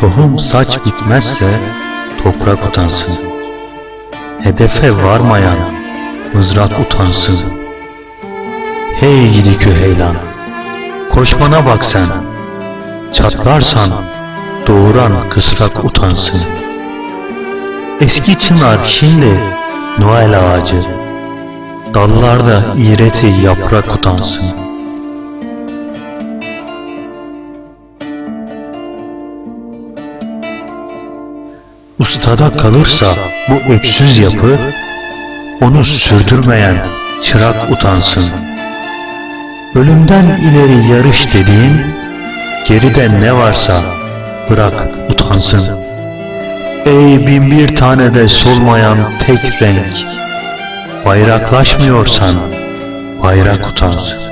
Tohum saç bitmezse toprak utansın. Hedefe varmayan mızrak utansın. Hey gidi küheylan, koşmana bak sen. Çatlarsan doğuran kısrak utansın. Eski çınar şimdi Noel ağacı. Dallarda iğreti yaprak utansın. Ustada kalırsa bu öksüz yapı, onu sürdürmeyen çırak utansın. Ölümden ileri yarış dediğin, geride ne varsa bırak utansın. Ey bin bir tane de solmayan tek renk, bayraklaşmıyorsan bayrak utansın.